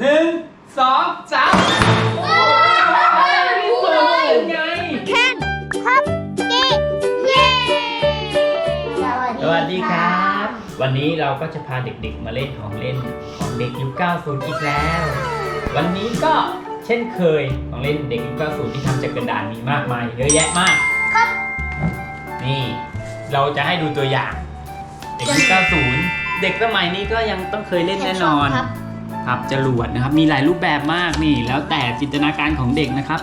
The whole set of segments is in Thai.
หนึ่งสองสามวยไงแคนพับกี้เย้สวัสดีครับ วันนี้เราก็จะพาเด็กๆ มาเล่นของเล่นของเด็กยุค90อีกแล้ว วันนี้ก็เช่นเคยของเล่นเด็กยุค90ที่ทำจากกระดาษมีมากมายเยอะแยะมาก ครับ นี่เราจะให้ดูตัวอย่าง เด็กยุค90 เด็กสมัยนี้ก็ยังต้องเคยเล่นแน่นอนครับ ครับจรวดนะครับมีหลายรูปแบบมากนี่ แล้วแต่จินตนาการของเด็กนะครับ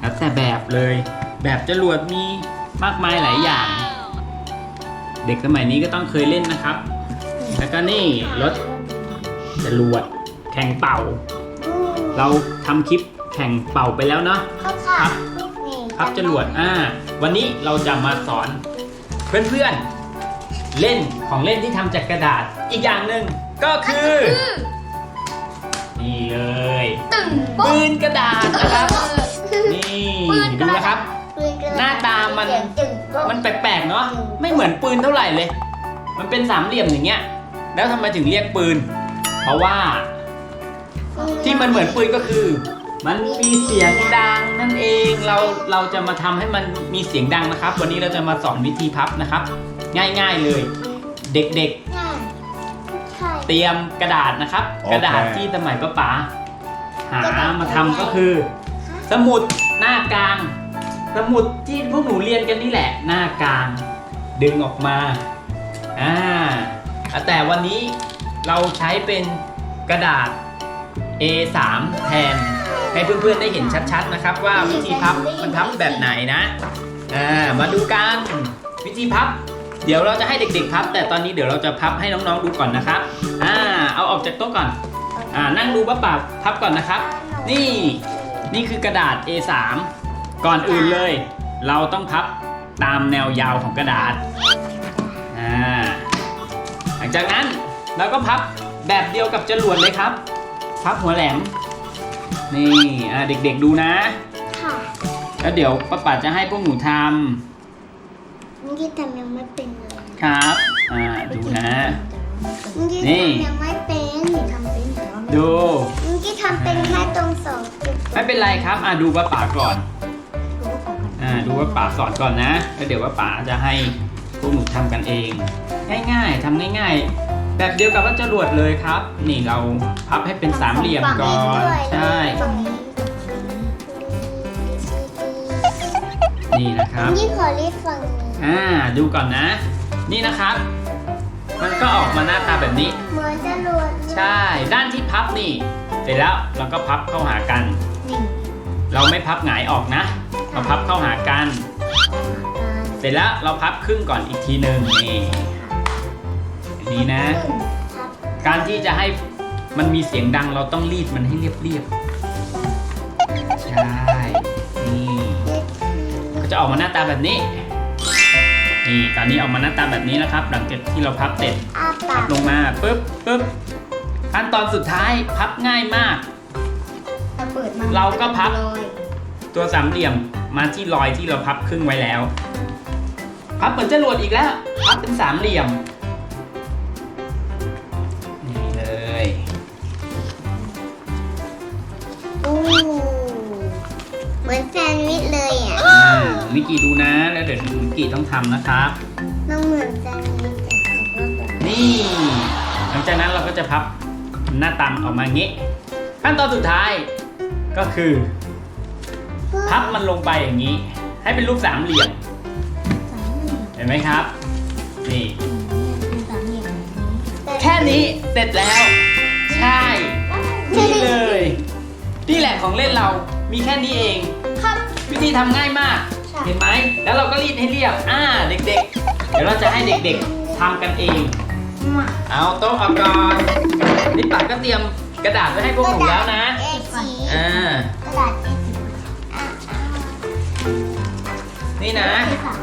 แล้วแต่แบบเลย แบบจรวดมีมากมายหลายอย่าง เด็กสมัยนี้ก็ต้องเคยเล่นนะครับ แล้วก็นี่รถจรวดแข่งเป่า เราทำคลิปแข่งเป่าไปแล้วเนาะครับค่ะครับนี่พับจรวดอ่าวันนี้เราจะมาสอนเพื่อนๆเล่นของเล่นที่ทำจากกระดาษอีกอย่างหนึ่งก็คือ นี่เลยตึงปุ๊บปืนกระดาษนะครับ นี่ปืนกดูระดาษนะครับปืนกระดษหน้าตามันเสียงตึงปุ๊บมันแปลกๆเนาะไม่เหมือนปืนเท่าไหร่เลย มันเป็นสามเหลี่ยมอย่างเงี้ย แล้วทำไมถึงเรียกปืน เพราะว่า ที่มันเหมือนปืนก็คือ มันมีเสียงดังนั่นเองเราเราจะมาทำให้มันมีเสียงดังนะครับ วันนี้เราจะมาสอนวิธีพับนะครับ ง่าย ๆเลย เด็กง่ายใช่ๆ เตรียมกระดาษนะครับ โอเค กระดาษที่สมัยป้าป๋าหามาทำก็คือ สมุดหน้ากลาง สมุดที่พวกหนูเรียนกันนี่แหละ หน้ากลาง ดึงออกมาอ่าแต่วันนี้เราใช้เป็นกระดาษ A3 แทน ให้เพื่อนๆได้เห็นชัดๆนะครับ ว่าวิธีพับมันพับแบบไหนนะอ่ามาดูกันวิธีพับ เดี๋ยวเราจะให้เด็กๆพับ แต่ตอนนี้เดี๋ยวเราจะพับให้น้องๆดูก่อนนะครับอ่าเอาออกจากโต๊ะก่อนอ่านั่งดูป้าป่าพับก่อนนะครับ นี่นี่คือกระดาษ A3 ก่อนอื่นเลย เราต้องพับตามแนวยาวของกระดาษอ่าหลังจากนั้นเราก็พับแบบเดียวกับจรวดเลยครับ พับหัวแหลม นี่อ่าเด็กๆดูนะ ค่ะ แล้วเดี๋ยวป้าป๋าจะให้พวกหนูทเมื่อกี้ทำยังไม่เป็นเลยำครับ อ่า ดูนะ เมื่อกี้นี่ ทำยังไม่เป็นทำเป็นแต่ว่าไม่ดู เมื่อกี้ทำเป็นแค่ตรงสองจุดไม่เป็นไรครับ อ่าดูป้าป๋าก่อน รู้ของมันอ่า ดูว่าป๋าสอนก่อนนะ แล้วเดี๋ยวว่าป๋าจะให้พวกหนูทำกันเอง ง่ายๆทำง่ายๆ แบบเดียวกับว่าจรวดเลยครับ นี่เราพับให้เป็นสามเหลี่ยมก่อน ใช่ฝั่งนี้นี่นะครับนี่ขอรีดฝั่งนี้ อ่าดูก่อนนะ นี่นะครับ มันก็ออกมาหน้าตาแบบนี้ เหมือนจรวดเลยใช่ ด้านที่พับนี่ เสร็จแล้วเราก็พับเข้าหากัน นี่เราไม่พับหงายออกนะ เราพับเข้าหากัน เสร็จแล้วเราพับครึ่งก่อนอีกทีหนึ่งนี่อย่างนี้นะครับการที่จะให้มันมีเสียงดังเราต้องรีดมันให้เรียบๆใช่ นี่ ก็จะออกมาหน้าตาแบบนี้ นี่ตอนนี้ออกมาหน้าตาแบบนี้นะครับ หลังจากที่เราพับเสร็จอาปาพับกลงมาปุ๊บปุ๊บขั้นตอนสุดท้ายพับง่ายมากถ้าเปิดมันเราก็พับ เลยตัวสามเหลี่ยมมาที่รอยที่เราพับครึ่งไว้แล้ว พับเหมือนจรวดอีกแล้ว พับเป็นสามเหลี่ยม กกี้ดูนะ แล้วเดี๋ยวมิกกี้ต้องทำนะครับ มันเหมือนแซนด์วิชแต่เขาก็แบบนี่ หลังจากนั้นเราก็จะพับหน้าตามออกมาอย่างนี้ ขั้นตอนสุดท้ายก็คือ พับมันลงไปอย่างนี้ ให้เป็นรูปสามเหลี่ยมสามเหลี่ยมเห็นไหมครับ นี่เป็นสามเหลี่ยมแบบนี้แค่นี้เสร็จแล้ว ใช่ นี่เลย นี่แหละของเล่นเรา มีแค่นี้เอง ครับ วิธีทำง่ายมากใช่ เห็นไหม แล้วเราก็รีดให้เรียบ อ่า เด็กๆ เดี๋ยวเราจะให้เด็กๆทำกันเองมาเอาโต๊ะเอาก่อนนี่ปัดก็เตรียมกระดาษไว้ให้พวกหนูแล้วนะ เอสีอ่า กระดาษเอสีอะนี่นะ อะที่สาม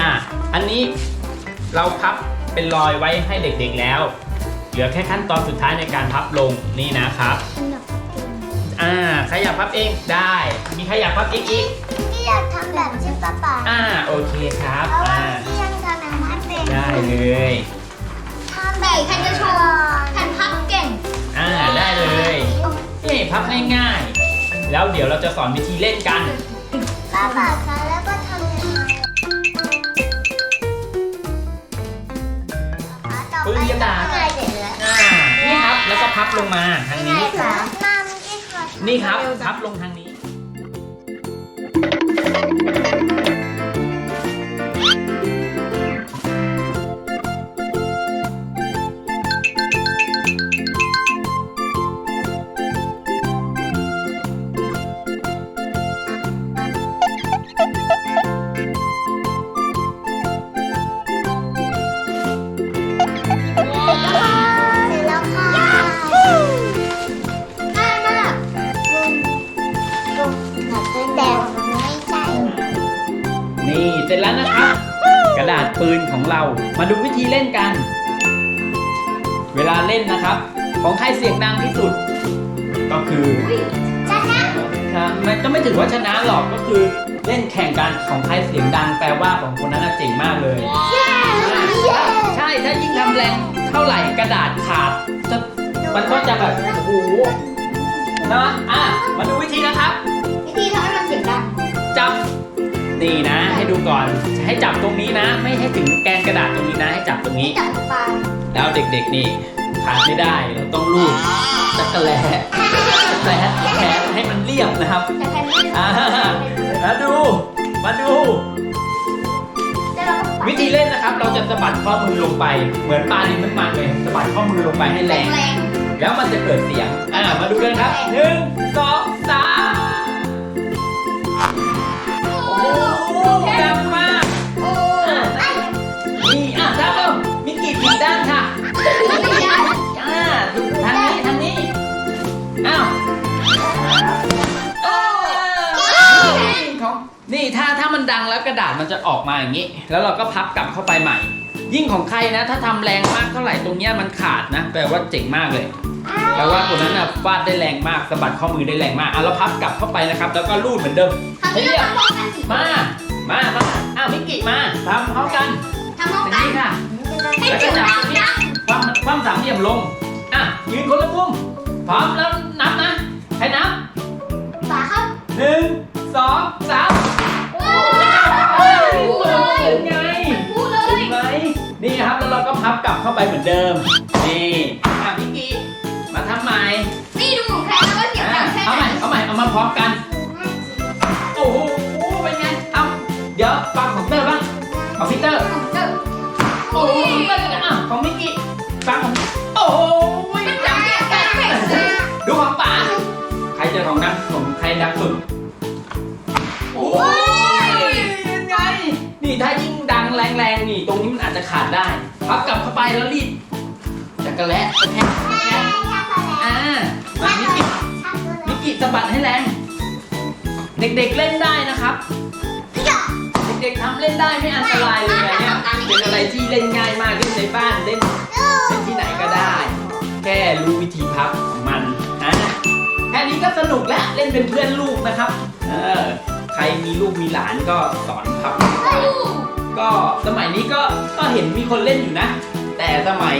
อะ อันนี้เราพับเป็นรอยไว้ให้เด็กๆแล้ว เหลือแค่ขั้นตอนสุดท้ายในการพับลงนี่นะครับ อันดับหนึ่งอ่า ใครอยากพับเองได้ มีใครอยากพับเองอีกที่ อยากทำแบบชิปป้าป๋าอ่าโอเคครับเพราะว่าอ่าที่ยังทำยังไม่เป็นได้เลยทำแบบใครจะโชว์ฉันพับเก่ง อ่าได้เลยพับง่ายๆ แล้วเดี๋ยวเราจะสอนวิธีเล่นกัน ป้าบอกเขาแล้วก็ทำยังไงอ๋อต่อปืนไปกระดาษง่ายเสร็จแล้วอ่านี่ครับแล้วก็พับลงมาทางไงนี้คะมาเมื่อกี้ขอทำนี่ครับพับลงทางนี้ ปืนของเรา มาดูวิธีเล่นกัน เวลาเล่นนะครับ ของใครเสียงดังที่สุด ก็คือชนะนะมันก็ไม่ถือว่าชนะหรอกก็คือเล่นแข่งกันของใครเสียงดังแปลว่าของคนนั้นน่ะเจ๋งมากเลย ใช่ถ้ายิ่งทำแรงเท่าไหร่กระดาษขาดจะมันก็จะแบบโอ้โหนะอะมาดูวิธีนะครับ ให้จับตรงนี้นะ ไม่ให้ถึงแกนกระดาษตรงนี้นะ ให้จับตรงนี้ จับปลาแล้วเด็กๆนี่ขาดไม่ได้เราต้องลูบจักรแลจักรแลแขนให้มันเรียบนะครับแต่แค่ไม่อ่ามาดู มาดู แต่เราก็ปัดวิธีเล่นนะครับ เราจะสะบัดข้อมือลงไป เหมือนปลาดินน้ำมันเลยสะบัดข้อมือลงไปให้แรง แรงแล้วมันจะเกิดเสียง อ่า มาดูกันครับหนึ่งสองสาม กระดาษมันจะออกมาอย่างนี้ แล้วเราก็พับกลับเข้าไปใหม่ ยิ่งของใครนะ ถ้าทำแรงมากเท่าไหร่ตรงเนี้ยมันขาดนะ แปลว่าเจ๋งมากเลยแปลว่าคนนั้นน่ะฟาดได้แรงมากสะบัดข้อมือได้แรงมากอะเราพับกลับเข้าไปนะครับ แล้วก็ลูดเหมือนเดิมทำที่เราทำพร้อมกันสิมา มามาอ้าวมิกกี้มาทำพร้อมกันทำพร้อมอย่างกันนี้ค่ะให้เสียงดังดังความความสามเหลี่ยมลงอะยืนคนละมุมพร้อมแล้วนับนะให้นับฝาครับหนึ่งสองสาม พับกลับเข้าไปเหมือนเดิม นี่อะมิกกี้มาทำใหม่นี่ดูของใครแล้วก็เสียงอะดังแค่เอาไหใหนม่เอาใหม่เอามาพร้อมกัน โอ้โหเป็นไง เอาเดี๋ยวฟังของเตอร์บ้างของพีเตอร์ โอ้โหอะของมิกกี้ฟังของโอ้โหดังดูของป๋าใครเจอของดังของใครดังสุด โอ้ยยังไง นี่ถ้ายิ่งดังแรงๆนี่ตรงนี้มันอาจจะขาดได้ พับกลับเข้าไปแล้วรีดจักระและกระแทกกระแทกอ่ามามิกกี้มิกกี้สะบัดให้แรง เด็กๆเล่นได้นะครับ เด็กๆทำเล่นได้ไม่อันตรายเลยนะเนี่ยเป็นอะไรที่เล่นง่ายมากเล่นในบ้านเล่นเล่นที่ไหนก็ได้ แค่รู้วิธีพับของมันนะแค่นี้ก็สนุกแล้วเล่นเป็นเพื่อนลูกนะครับ เออใครมีลูกมีหลานก็สอนพับก็สมัยนี้ก็ก็ เห็นมีคนเล่นอยู่นะ แต่สมัย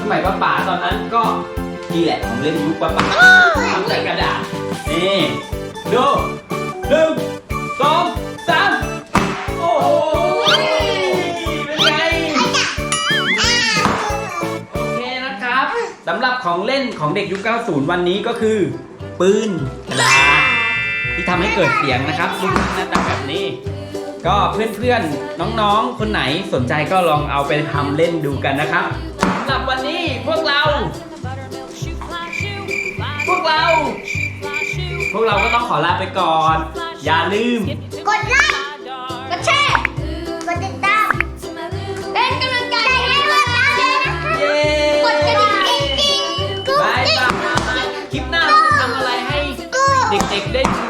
สมัยป้าป๋าตอนนั้นก็นี่แหละของเล่นยุคป้าป๋าทำจากกระดาษนี่ดูหนึ่งสองสามโอ้โหเป็นไงโอเคนะครับสำหรับของเล่นของเด็กยุค 90 วันนี้ก็คือ ปืนกระดาษที่ทำให้เกิดเสียงนะครับรูปร่างหน้าตาแบบนี้ ก็เพื่อนๆ น้องๆ คนไหนสนใจก็ลองเอาไปทำเล่นดูกันนะครับสำหรับวันนี้พวกเรา พวกเรา พวกเราก็ต้องขอลาไปก่อน อย่าลืม กดไลค์ กดแชร์ กดติดตาม เป็นกำลังใจให้พวกเราด้วยนะคะเย้กดกระดิ่งกิ๊งกิ๊งกุ๊กบายกิ๊งบายคลิปหน้าเราจะทำอะไรให้กุ๊กเด็กๆได้ดูในเกี่ยวกับ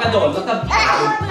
กระโด